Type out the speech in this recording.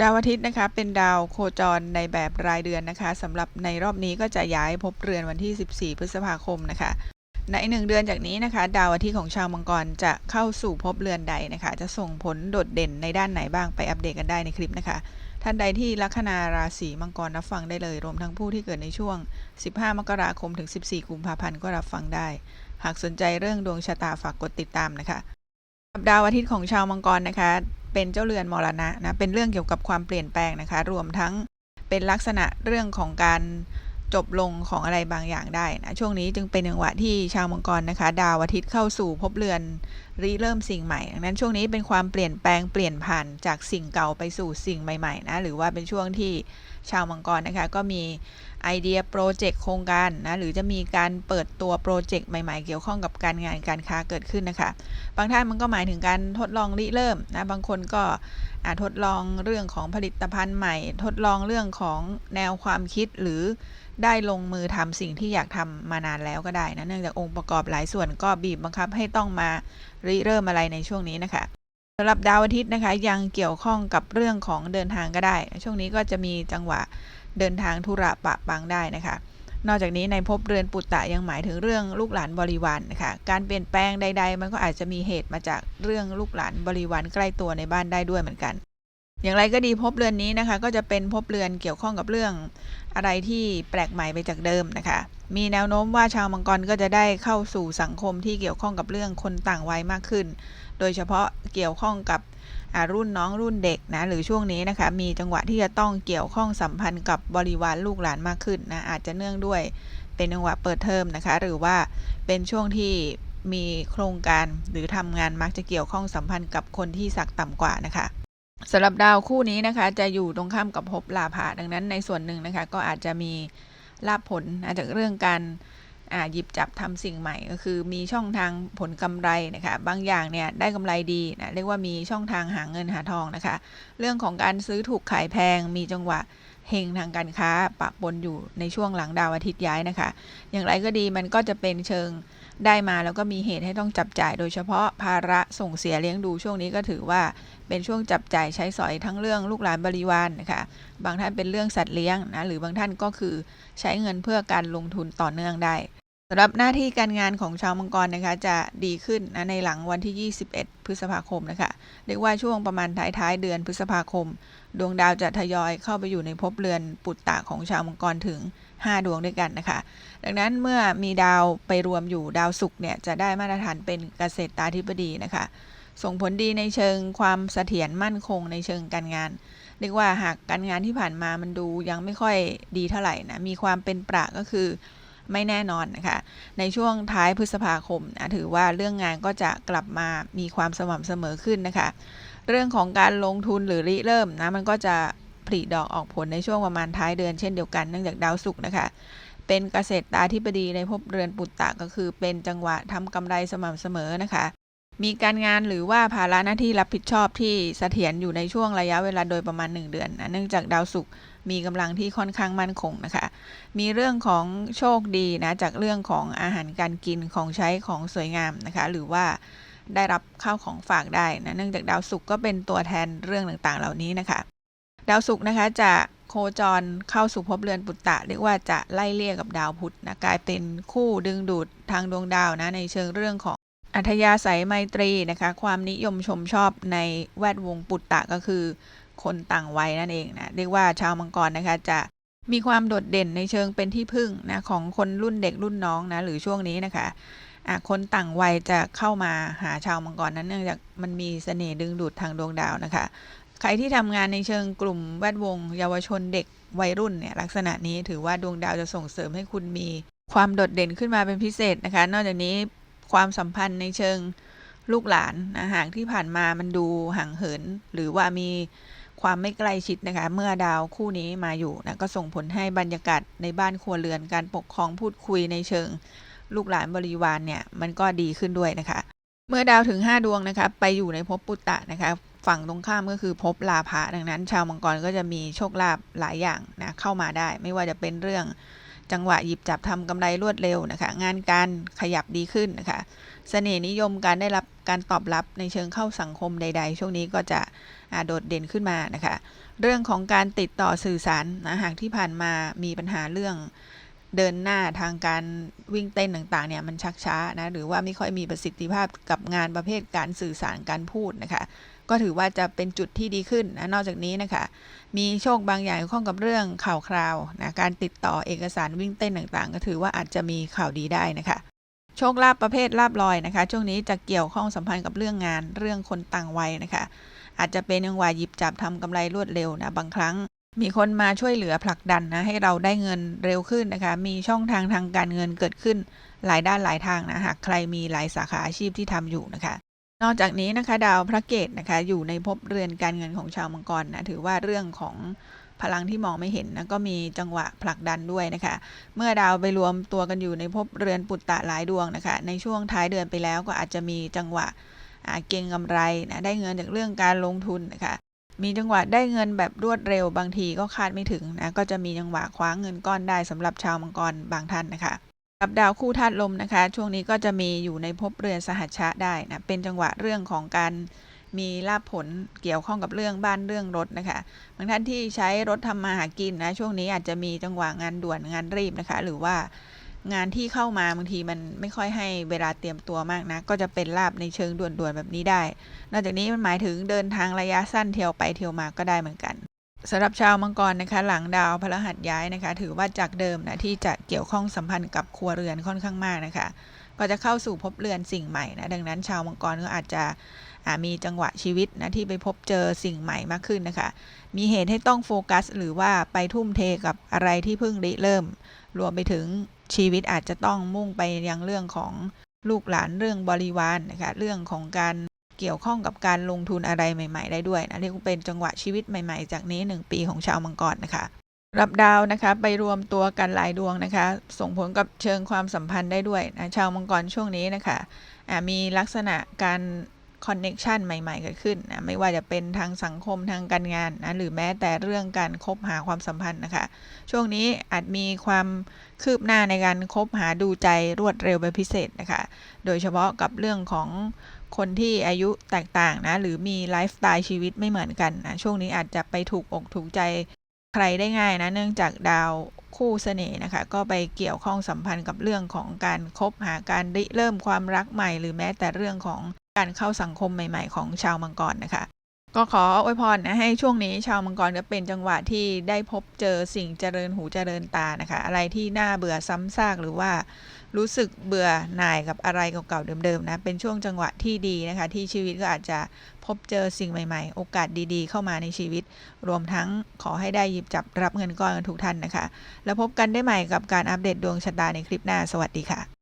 ดาวอาทิตย์นะคะเป็นดาวโคจรในแบบรายเดือนนะคะสำหรับในรอบนี้ก็จะย้ายภพเรือนวันที่ 14 พฤษภาคมนะคะ ในหนึ่งเดือนจากนี้นะคะ ดาวอาทิตย์ของชาวมังกรจะเข้าสู่ภพเรือนใดนะคะ จะส่งผลโดดเด่นในด้านไหนบ้างไปอัปเดตกันได้ในคลิปนะคะ ท่านใดที่ลัคนาราศีมังกรรับฟังได้เลย รวมทั้งผู้ที่เกิดในช่วง 15 มกราคมถึง 14 กุมภาพันธ์ก็รับฟังได้ หากสนใจเรื่องดวงชะตาฝากกดติดตามนะคะดาวอาทิตย์ของชาวมังกรนะคะ เป็นเจ้าเรือนมรณะนะเป็นเรื่องเกี่ยวกับความเปลี่ยนแปลงนะคะ รวมทั้งเป็นลักษณะเรื่องของการจบลงของอะไรบางอย่างได้นะช่วงนี้จึงเป็นจังหวะที่ชาวมังกรนะคะ ดาวอาทิตย์เข้าสู่ภพเรือนริเริ่มสิ่งใหม่ดังนั้นช่วงนี้เป็นความเปลี่ยนแปลงเปลี่ยนผ่านจากสิ่งเก่าไปสู่สิ่งใหม่ๆนะหรือว่าเป็นช่วงที่ชาวมังกรนะคะก็มีไอเดียโปรเจกต์โครงการนะหรือจะมีการเปิดตัวโปรเจกต์ใหม่ๆ เกี่ยวข้องกับการงานการค้าเกิดขึ้นนะคะบางท่านมันก็หมายถึงการทดลองริเริ่มนะบางคนก็อาจทดลองเรื่องของผลิตภัณฑ์ใหม่ ทดลองเรื่องของแนวความคิดหรือได้ลงมือทำสิ่งที่อยากทำมานานแล้วก็ได้นะเนื่องจากองค์ประกอบหลายส่วนก็บีบบังคับให้ต้องมา ริเริ่มอะไรในช่วงนี้นะคะสำหรับดาวอาทิตย์นะคะยังเกี่ยวข้องกับเรื่องของเดินทางก็ได้ ช่วงนี้ก็จะมีจังหวะเดินทางธุระปะปังได้นะคะ นอกจากนี้ในภพเรือนปุตตะยังหมายถึงเรื่องลูกหลานบริวารนนะคะการเปลี่ยนแปลงใด ๆ มันก็อาจจะมีเหตุมาจากเรื่องลูกหลานบริวารใกล้ตัวในบ้านได้ด้วยเหมือนกัน อย่างไรก็ดีภพเรือนนี้นะคะ ก็จะเป็นภพเรือนเกี่ยวข้องกับเรื่องอะไรที่แปลกใหม่ไปจากเดิมนะคะ มีแนวโน้มว่าชาวมังกรก็จะได้เข้าสู่สังคมที่เกี่ยวข้องกับเรื่องคนต่างวัยมากขึ้น โดยเฉพาะเกี่ยวข้องกับรุ่นน้องรุ่นเด็กนะหรือช่วงนี้นะคะ มีจังหวะที่จะต้องเกี่ยวข้องสัมพันธ์กับบริวารลูกหลานมากขึ้นนะอาจจะเนื่องด้วยเป็นจังหวะเปิดเทอมนะคะ หรือว่าเป็นช่วงที่มีโครงการหรือทำงานมักจะเกี่ยวข้องสัมพันธ์กับคนที่ศักต่ำกว่านะคะ สำหรับดาวคู่นี้นะคะ จะอยู่ตรงข้ามกับภพลาภะดังนั้นในส่วนหนึ่งนะคะ ก็อาจจะมีลาภผลนะจากเรื่องการหยิบจับทำสิ่งใหม่ก็คือมีช่องทางผลกำไรนะคะบางอย่างเนี่ยได้กำไรดีนะเรียกว่ามีช่องทางหาเงินหาทองนะคะ เรื่องของการซื้อถูกขายแพง มีจังหวะเฮงทางการค้าปะปนอยู่ในช่วงหลังดาวอาทิตย์ย้ายนะคะ อย่างไรก็ดีมันก็จะเป็นเชิง ได้มาแล้วก็มีเหตุให้ต้องจับจ่าย โดยเฉพาะภาระส่งเสียเลี้ยงดูช่วงนี้ก็ถือว่าเป็นช่วงจับจ่ายใช้สอยทั้งเรื่องลูกหลานบริวารนนะคะบางท่านเป็นเรื่องสัตว์เลี้ยงนะหรือบางท่านก็คือใช้เงินเพื่อการลงทุนต่อเนื่องได้สำหรับหน้าที่การงานของชาวมังกรนะคะจะดีขึ้นนะในหลังวันที่ 21 พฤษภาคมนะคะเรียกว่าช่วงประมาณท้ายๆเดือนพฤษภาคม ดวงดาวจะทยอยเข้าไปอยู่ในภพเรือนปุตตะของชาวมังกรถึง 5 ดวงด้วยกันนะคะ ดังนั้นเมื่อมีดาวไปรวมอยู่ดาวศุกร์เนี่ยจะได้มาตรฐานเป็นเกษตราธิบดีนะคะ ส่งผลดีในเชิงความเสถียรมั่นคงในเชิงการงานเรียกว่าหากการงานที่ผ่านมามันดูยังไม่ค่อยดีเท่าไหร่นะมีความเป็นประก็คือไม่แน่นอนนะคะ ในช่วงท้ายพฤษภาคมนะถือว่าเรื่องงานก็จะกลับมามีความสม่ำเสมอขึ้นนะคะ เรื่องของการลงทุนหรือริเริ่มนะมันก็จะผลิดอกออกผลในช่วงประมาณท้ายเดือนเช่นเดียวกันเนื่องจากดาวศุกร์นะคะ เป็นเกษตราธิบดีในภพเรือนปุตตะก็คือ เป็นจังหวะทำกำไรสม่ำเสมอนะคะ มีการงานหรือว่าภาระหน้าที่รับผิดชอบที่เสถียรอยู่ในช่วงระยะเวลาโดยประมาณ 1 เดือนนะเนื่องจากดาวศุกร์มีกำลังที่ค่อนข้างมั่นคงนะคะ มีเรื่องของโชคดีนะจากเรื่องของอาหารการกินของใช้ของสวยงามนะคะ หรือว่า ได้รับข้าวของฝากได้นะเนื่องจากดาวศุกร์ก็เป็นตัวแทนเรื่องต่างๆ เหล่านี้นะคะ ดาวศุกร์นะคะจะโคจรเข้าสู่ภพเรือนปุตตะเรียกว่าจะไล่เลี่ยกับดาวพุธนะกลายเป็นคู่ดึงดูดทางดวงดาวนะในเชิงเรื่องของอัธยาศัยไมตรีนะคะ ความนิยมชมชอบในแวดวงปุตตะก็คือ คนต่างวัยนั่นเองนะเรียกว่าชาวมังกรนะคะจะมีความโดดเด่นในเชิงเป็นที่พึ่งนะของคนรุ่นเด็กรุ่นน้องนะหรือช่วงนี้นะคะะ คนต่างวัยจะเข้ามาหาชาวมังกรนั้นเนื่องจากมันมีเสน่ห์ดึงดูดทางดวงดาวนะคะ ใครที่ทำงานในเชิงกลุ่มแวดวง เยาวชนเด็กวัยรุ่นเนี่ยลักษณะนี้ถือว่าดวงดาวจะส่งเสริมให้คุณมีความโดดเด่นขึ้นมาเป็นพิเศษนะคะ นอกจากนี้ความสัมพันธ์ในเชิงลูกหลานนะหากที่ผ่านมามันดูห่างเหิน หรือว่ามีความไม่ใกล้ชิดนะคะ เมื่อดาวคู่นี้มาอยู่นะก็ส่งผลให้บรรยากาศในบ้านครัวเรือนการปกครองพูดคุยในเชิง ลูกหลานบริวารเนี่ยมันก็ดีขึ้นด้วยนะคะ เมื่อดาวถึง 5 ดวงนะคะไปอยู่ในภพปุตตะนะคะฝั่งตรงข้ามก็คือภพลาภะดังนั้น ชาวมังกรก็จะมีโชคลาภหลายอย่างนะเข้ามาได้ ไม่ว่าจะเป็นเรื่องจังหวะหยิบจับทำกำไรรวดเร็วนะคะ งานการขยับดีขึ้นนะคะเสน่ห์นิยมการได้รับการตอบรับในเชิงเข้าสังคมใด ๆ ช่วงนี้ก็จะโดดเด่นขึ้นมานะคะ เรื่องของการติดต่อสื่อสารนะหากที่ผ่านมามีปัญหาเรื่อง เดินหน้าทางการวิ่งเต้นต่างๆเนี่ยมันชักช้านะหรือว่าไม่ค่อยมีประสิทธิภาพกับงานประเภทการสื่อสารการพูดนะคะ ก็ถือว่าจะเป็นจุดที่ดีขึ้นนะนอกจากนี้นะคะ มีโชคบางอย่างเกี่ยวข้องกับเรื่องข่าวคราวนะการติดต่อเอกสารวิ่งเต้นต่างๆ ก็ถือว่าอาจจะมีข่าวดีได้นะคะโชคลาภประเภทลาบลอยนะคะ ช่วงนี้จะเกี่ยวข้องสัมพันธ์กับเรื่องงานเรื่องคนต่างวัยนะคะ อาจจะเป็นยังหวาหยิบจับทำกำไรรวดเร็วนะบางครั้ง มีคนมาช่วยเหลือผลักดันนะให้เราได้เงินเร็วขึ้นนะคะ มีช่องทางทางการเงินเกิดขึ้นหลายด้านหลายทางนะหากใครมีหลายสาขาอาชีพที่ทำอยู่นะคะ นอกจากนี้นะคะ ดาวพระเกตนะคะ อยู่ในภพเรือนการเงินของชาวมังกรนะถือว่าเรื่องของพลังที่มองไม่เห็นนะก็มีจังหวะผลักดันด้วยนะคะ เมื่อดาวไปรวมตัวกันอยู่ในภพเรือนปุตตะหลายดวงนะคะ ในช่วงท้ายเดือนไปแล้วก็อาจจะมีจังหวะเก็งกำไรนะได้เงินจากเรื่องการลงทุนนะคะ มีจังหวะได้เงินแบบรวดเร็วบางทีก็คาดไม่ถึงนะก็จะมีจังหวะคว้าเงินก้อนได้สำหรับชาวมังกรบางท่านนะคะกับดาวคู่ธาตุลมนะคะ ช่วงนี้ก็จะมีอยู่ในภพเรือนสหัชชะได้นะเป็นจังหวะเรื่องของการมีลาภผลเกี่ยวข้องกับเรื่องบ้านเรื่องรถนะคะบางท่านที่ใช้รถทำมาหากินนะช่วงนี้อาจจะมีจังหวะงานด่วนงานรีบนะคะ หรือว่า งานที่เข้ามาบางทีมันไม่ค่อยให้เวลาเตรียมตัวมากนะก็จะเป็นลาบในเชิงด่วนๆแบบนี้ได้ นอกจากนี้มันหมายถึงเดินทางระยะสั้นเที่ยวไปเที่ยวมาก็ได้เหมือนกันสำหรับชาวมังกรนะคะหลังดาวพฤหัสย้ายนะคะ ถือว่าจากเดิมนะที่จะเกี่ยวข้องสัมพันธ์กับครัวเรือนค่อนข้างมากนะคะ ก็จะเข้าสู่ภพเรือนสิ่งใหม่นะดังนั้น ชาวมังกรก็อาจจะมีจังหวะชีวิตนะที่ไปพบเจอสิ่งใหม่มากขึ้นนะคะ มีเหตุให้ต้องโฟกัส หรือว่าไปทุ่มเทกับอะไรที่เพิ่งริเริ่ม รวมไปถึง ชีวิตอาจจะต้องมุ่งไปยังเรื่องของลูกหลานเรื่องบริวารนนะคะเรื่องของการเกี่ยวข้องกับการลงทุนอะไรใหม่ ๆ ได้ด้วยนะเรียกเป็นจังหวะชีวิตใหม่ ๆ จากนี้ 1 ปีของชาวมังกรนะคะรับดาวนะคะไปรวมตัวกันหลายดวงนะคะ ส่งผลกับเชิงความสัมพันธ์ได้ด้วยนะชาวมังกรช่วงนี้นะคะอ่ามีลักษณะการ คอนเน็ชันใหม่ๆ เกิดขึ้นนะไม่ว่าจะเป็นทางสังคมทางการงานนะหรือแม้แต่เรื่องการคบหาความสัมพันธ์นะคะ ช่วงนี้อาจมีความคืบหน้าในการคบหาดูใจรวดเร็วเป็นพิเศษนะคะ โดยเฉพาะกับเรื่องของคนที่อายุแตกต่างนะหรือมีไลฟ์สไตล์ชีวิตไม่เหมือนกันนะช่วงนี้อาจจะไปถูกอกถูกใจใครได้ง่ายนะเนื่องจากดาวคู่เสน่ห์นะคะ ก็ไปเกี่ยวข้องสัมพันธ์กับเรื่องของการคบหาการริเริ่มความรักใหม่ หรือแม้แต่เรื่องของ การเข้าสังคมใหม่ ๆ ของชาวมังกรนะคะ ก็ขออวยพรนะให้ช่วงนี้ชาวมังกรก็เป็นจังหวะที่ได้พบเจอสิ่งเจริญหูเจริญตานะคะ อะไรที่น่าเบื่อซ้ำซากหรือว่ารู้สึกเบื่อหน่ายกับอะไรเก่าๆเดิมๆนะ เป็นช่วงจังหวะที่ดีนะคะ ที่ชีวิตก็อาจจะพบเจอสิ่งใหม่ๆ โอกาสดีๆ เข้ามาในชีวิต รวมทั้งขอให้ได้หยิบจับรับเงินก้อนกันทุกท่านนะคะ แล้วพบกันได้ใหม่กับการอัปเดตดวงชะตาในคลิปหน้า สวัสดีค่ะ